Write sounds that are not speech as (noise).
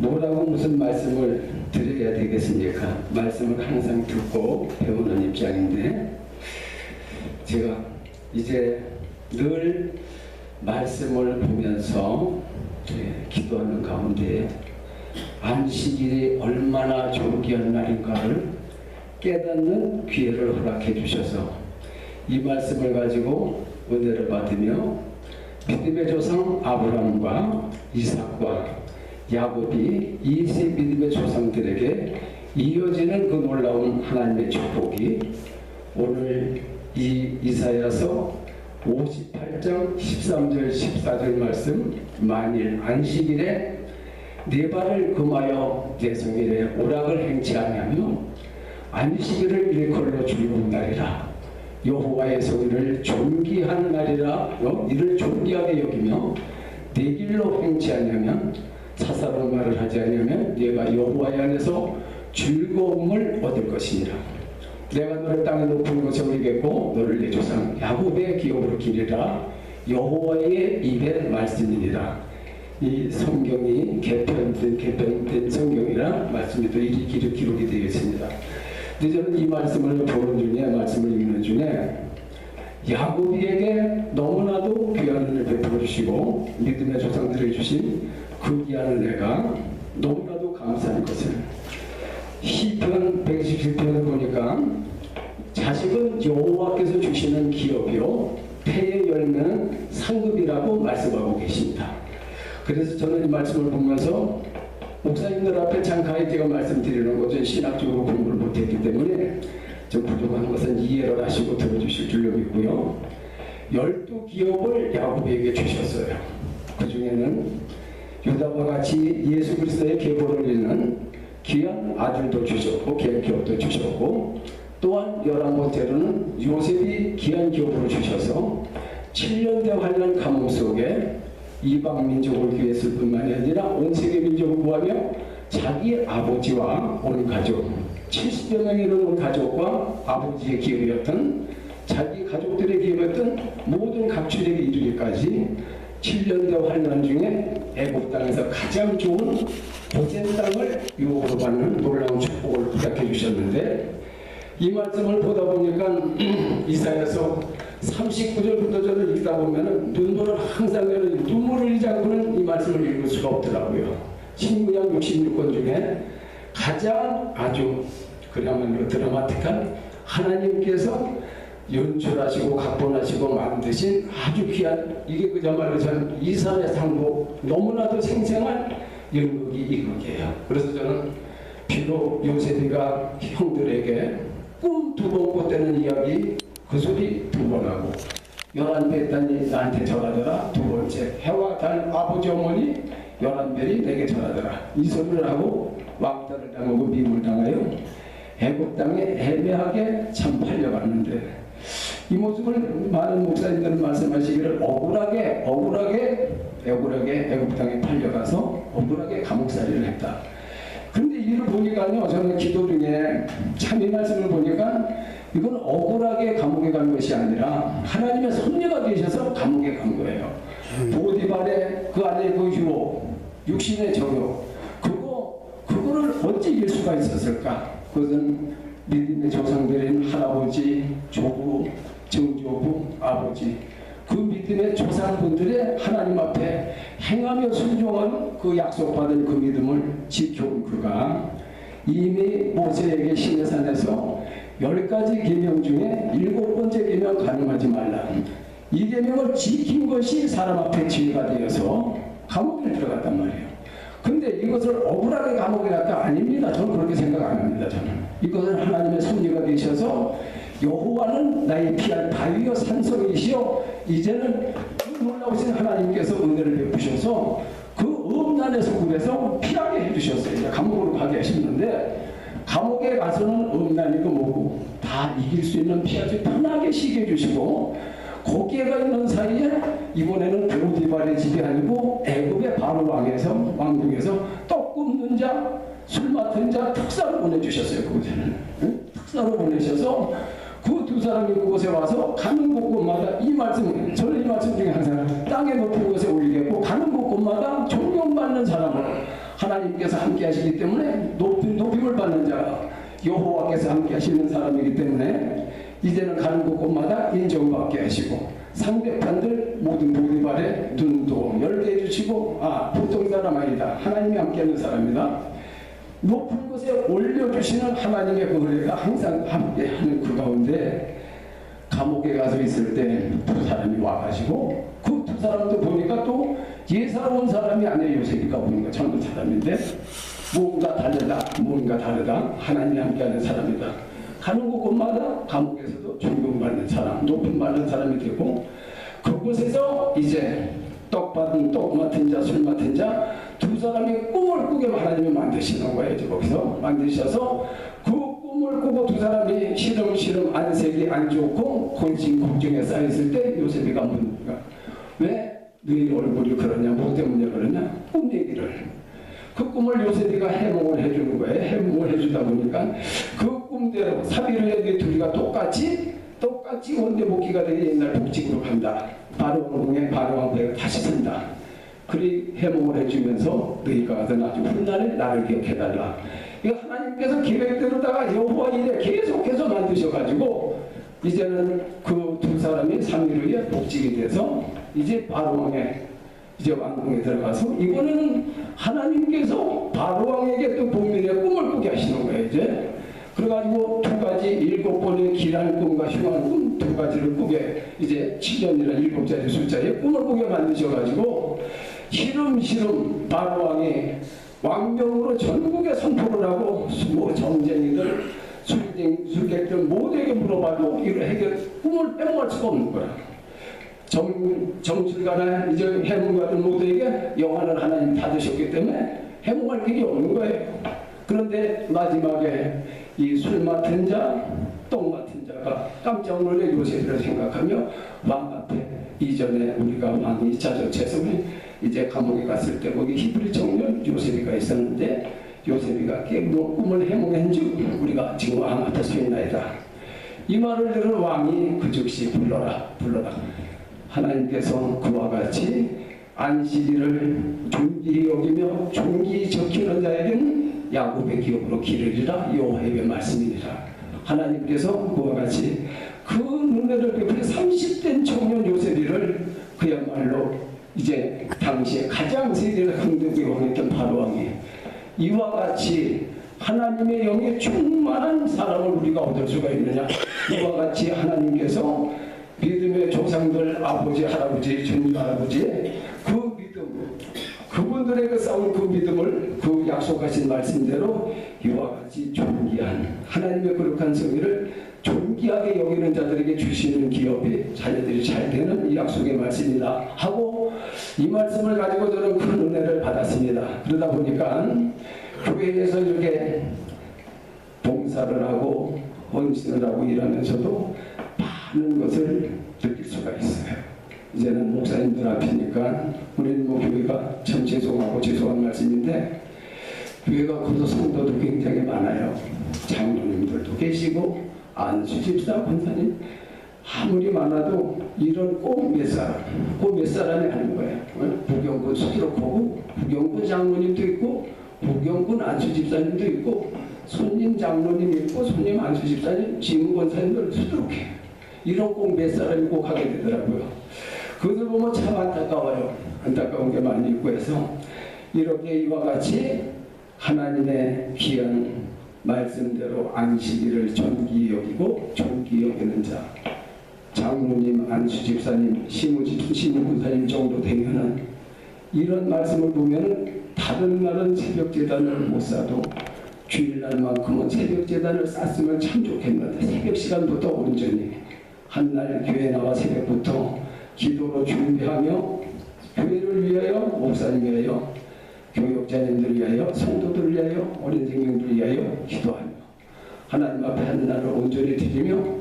뭐라고 무슨 말씀을 드려야 되겠습니까? 말씀을 항상 듣고 배우는 입장인데 제가 이제 늘 말씀을 보면서 예, 기도하는 가운데 안식일이 얼마나 존귀한 날인가를 깨닫는 기회를 허락해 주셔서 이 말씀을 가지고 은혜를 받으며 믿음의 조상 아브라함과 이삭과 야곱이 이세 믿음의 조상들에게 이어지는 그 놀라운 하나님의 축복이 오늘 이 이사야서 58장 13절 14절 말씀 만일 안식일에 네 발을 금하여 내 성일에 오락을 행치 아니하며 안식일을 일컬로 즐거운 날이라 여호와의 성일을 존귀한 날이라 어? 이를 존귀하게 여기며 내 길로 행치 아니하면 사사로운 말을 하지 아니하면 네가 여호와의 안에서 즐거움을 얻을 것이니라 내가 너를 땅의 높은 곳에 올리겠고 너를 내 조상 야곱의 기업으로 기리라. 여호와의 입의 말씀이니라. 이 성경이 개편된 개편된 성경이라 말씀이 또 이리 기록, 기록이 되어 있습니다. 근데 저는 이 말씀을 보는 중에 말씀을 읽는 중에 야곱에게 너무나도 귀한 은혜를 베풀어 주시고 믿음의 조상들에게 주신 그 귀한 은혜가 너무나도 감사한 것을 시편 127편을 보니까 자식은 여호와께서 주시는 기업이요 폐의 열매는 상급이라고 말씀하고 계십니다. 그래서 저는 이 말씀을 보면서 목사님들 앞에 잠깐 제가 말씀드리는 거죠. 신학적으로 공부를 못했기 때문에 좀 부족한 것은 이해를 하시고 들어주실 줄로 믿고요. 열두 기업을 야곱에게 주셨어요. 그 중에는 유다와 같이 예수 그리스도의 계보를 잇는 귀한 아들도 주셨고 귀한 기업도 주셨고 또한 열한 번째로는 요셉이 귀한 기업을 주셔서 7년대 환란 감옥 속에 이방 민족을 구했을 뿐만이 아니라 온 세계 민족을 구하며 자기 아버지와 온 가족 70여 명이 이르는 온 가족과 아버지의 기업이었던 자기 가족들의 기업이었던 모든 각출에게 이르기까지 7년대 환란 중에 애굽 땅에서 가장 좋은 보센 땅을 유혹으로 받는 놀라운 축복을 부탁해 주셨는데 이 말씀을 보다 보니까 (clears throat) 이사야서 39절부터 저를 읽다 보면은 눈물을 항상 저는 눈물을 흘리지 않고는 이 말씀을 읽을 수가 없더라고요. 신구약 66권 중에 가장 아주 그야말로 드라마틱한 하나님께서 연출하시고 각본하시고 만드신 아주 귀한 이게 그야말로 전 이사의 상고 너무나도 생생한 연극이 이극이에요. 그래서 저는 비록 요셉이가 형들에게 꿈 두 번 꿨다는 이야기 그 소리 두 번 하고 열한 배 했다니 나한테 절하더라 두 번째 해와 달 아버지 어머니 열한 별이 내게 절하더라 이 소리를 하고 왕따를 당하고 미움을 당하여 애굽 땅에 애매하게 참 팔려갔는데 이 모습을 많은 목사님들은 말씀하시기를 억울하게 억울하게 억울하게 애굽 땅에 팔려가서 억울하게 감옥살이를 했다. 근데 이를 보니까요, 저는 기도 중에 참 이 말씀을 보니까 이건 억울하게 감옥에 간 것이 아니라 하나님의 섭리가 계셔서 감옥에 간 거예요. 보디발의 그 안에 그 유혹, 육신의 정욕, 그거, 그거를 어찌 이길 수가 있었을까? 그것은 믿음의 조상들인 할아버지, 조부, 정조부, 아버지, 그 믿음의 조상분들의 하나님 앞에 행하며 순종하는 그 약속받은 그 믿음을 지켜온 그가 이미 모세에게 시내산에서 열 가지 계명 중에 일곱 번째 계명 가능하지 말라. 이 계명을 지킨 것이 사람 앞에 지혜가 되어서 감옥에 들어갔단 말이에요. 근데 이것을 억울하게 감옥에 갔다 아닙니다. 저는 그렇게 생각 안 합니다. 저는 이것은 하나님의 섭리가 계셔서 여호와는 나의 피할 바위여 산성이시여 이제는 그 놀라우신 하나님께서 은혜를 베푸셔서 그 음란에서 구해서 피하게 해주셨어요. 감옥으로 가게 하셨는데 감옥에 가서는 음란이고 뭐고 다 이길 수 있는 피하지 편하게 쉬게 해주시고 거기에 가 있는 사이에 이번에는 보디발의 집이 아니고 애굽의 바로 왕에서 왕궁에서 떡 굽는 자, 술 맡은 자 특사로 보내주셨어요. 그곳에는 응? 특사로 보내셔서 그 두 사람이 그곳에 와서 가는 곳곳마다 이 말씀, 저는 이 말씀 중에 항상 땅의 높은 곳에 올리겠고 가는 곳곳마다 존경받는 사람을 하나님께서 함께 하시기 때문에 높임, 높임을 받는 자 여호와께서 함께 하시는 사람이기 때문에 이제는 가는 곳곳마다 인정받게 하시고 상대편들 모든 보디발에 눈도 열게 해주시고 아 보통 사람 아니다. 하나님이 함께하는 사람이다 높은 곳에 올려주시는 하나님의 그 은혜가 항상 함께하는 그 가운데 감옥에 가서 있을 때 두 사람이 와가지고 그 두 사람도 보니까 또 예사로 온 사람이 아니에요. 요셉이가 보니까 젊은 사람인데 뭔가 다르다 뭔가 다르다. 하나님이 함께하는 사람이다. 가는 곳곳마다 감옥에서도 존경받는 사람 높임 받는 사람이 되고 그곳에서 이제 떡 받은 떡 맡은 자 술 맡은 자두 사람이 꿈을 꾸게 하나님이 만드시는 거예요 이제 거기서? 만드셔서 그 꿈을 꾸고 두 사람이 시름시름 안색이 안 좋고 곤신 걱정에 쌓였을 때 요셉이가 묻는가 왜 너희 얼굴이 그러냐 뭐 때문에 그러냐? 꿈 얘기를. 그 꿈을 요셉이가 해몽을 해주는 거예요. 해몽을 해주다 보니까 그 꿈대로 사비르에게 둘이가 똑같이 똑같이 원대 복귀가 되게 옛날 복직으로 간다. 바로 공에 바로 왕배가 다시 산다 그리 해몽을 해주면서 너희가 가서 나중 훗날에 나를 기억해달라. 이거 하나님께서 계획대로다가 여호와 일에 계속해서 만드셔가지고 이제는 그 두 사람이 삼위로에 복직이 돼서 이제 바로 왕의 이제 왕궁에 들어가서 이거는 하나님께서 바로 왕에게 또 본민의 꿈을 꾸게 하시는 거예요 이제. 그래가지고 두 가지 일곱 번의 길한 꿈과 흉한 꿈 두 가지를 꾸게 이제 7년이라 일곱 자리 숫자에 꿈을 꾸게 만드셔가지고 시름시름 바로 왕이 왕명으로 전국에 선포를 하고 뭐 정쟁이들 술쟁, 술객들 모두에게 물어봐도 이걸 해결 꿈을 빼먹을 수가 없는 거야. 정, 정술가나 이제 해몽가들 모두에게 영화를 하나님 닫으셨기 때문에 해몽할 길이 없는 거예요. 그런데 마지막에 이 술 맡은 자, 똥 맡은 자가 깜짝 놀래 요셉을 생각하며 왕 앞에 이전에 우리가 왕이 자저체서 이제 감옥에 갔을 때 거기 히브리 청년 요셉이가 있었는데 요셉이가 깨고 꿈을 즉 우리가 지금 왕 앞에 서 있나이다. 이 말을 들은 왕이 그 즉시 불러라 불러라 하나님께서 그와 같이 안식일을 존귀히 여기며 존귀히 적히는 자에게는 야곱의 기업으로 기르리라 여호와의 말씀이니라 하나님께서 그와 같이 그 눈에를 베풀 30된 청년 요셉이를 그야말로 이제 당시에 가장 세대를 강대국에 왕했던 바로왕이 이와 같이 하나님의 영에 충만한 사람을 우리가 얻을 수가 있느냐? 이와 같이 하나님께서 믿음의 조상들 아버지 할아버지 주님 할아버지 그 믿음 그분들의 그 싸운 그 믿음을 그 약속하신 말씀대로 이와 같이 존귀한 하나님의 거룩한 성의를 존귀하게 여기는 자들에게 주시는 기업이 자녀들이 잘 되는 이 약속의 말씀이다 하고 이 말씀을 가지고 저는 큰 은혜를 받았습니다. 그러다 보니까 교회에서 이렇게 봉사를 하고 헌신을 하고 일하면서도 많은 것을 느낄 수가 있어요. 이제는 목사님들 앞이니까 우리는 뭐 교회가 참 죄송하고 죄송한 말씀인데 교회가 그래도 성도도 굉장히 많아요. 장로님들도 계시고 안수집사 권사님 아무리 많아도 이런 꼭몇 사람, 꼭몇 사람이 하는 거예요. 어? 부경군 수기록하고 부경군 장로님도 있고 부경군 안수 집사님도 있고 손님 장로님 있고 손님 안수 집사님 지무 권사님들 수두룩해. 이런 꼭 몇 사람이 꼭 하게 되더라고요. 그들 보면 참 안타까워요. 안타까운 게 많이 있고 해서 이렇게 이와 같이 하나님의 귀한 말씀대로 안식일을 존귀히 여기고 존귀히 여기는 자. 장로님, 안수집사님, 시무집, 시무군사님 정도 되면은 이런 말씀을 보면은 다른 날은 새벽 재단을 못 사도 주일날만큼은 새벽 재단을 쌌으면 참 좋겠는데 새벽 시간부터 온전히 한 날 교회 나와 새벽부터 기도로 준비하며 교회를 위하여 목사님 위하여 교육자님들 위하여 성도들 위하여 어린 생명들 위하여 기도하며 하나님 앞에 한 날을 온전히 드리며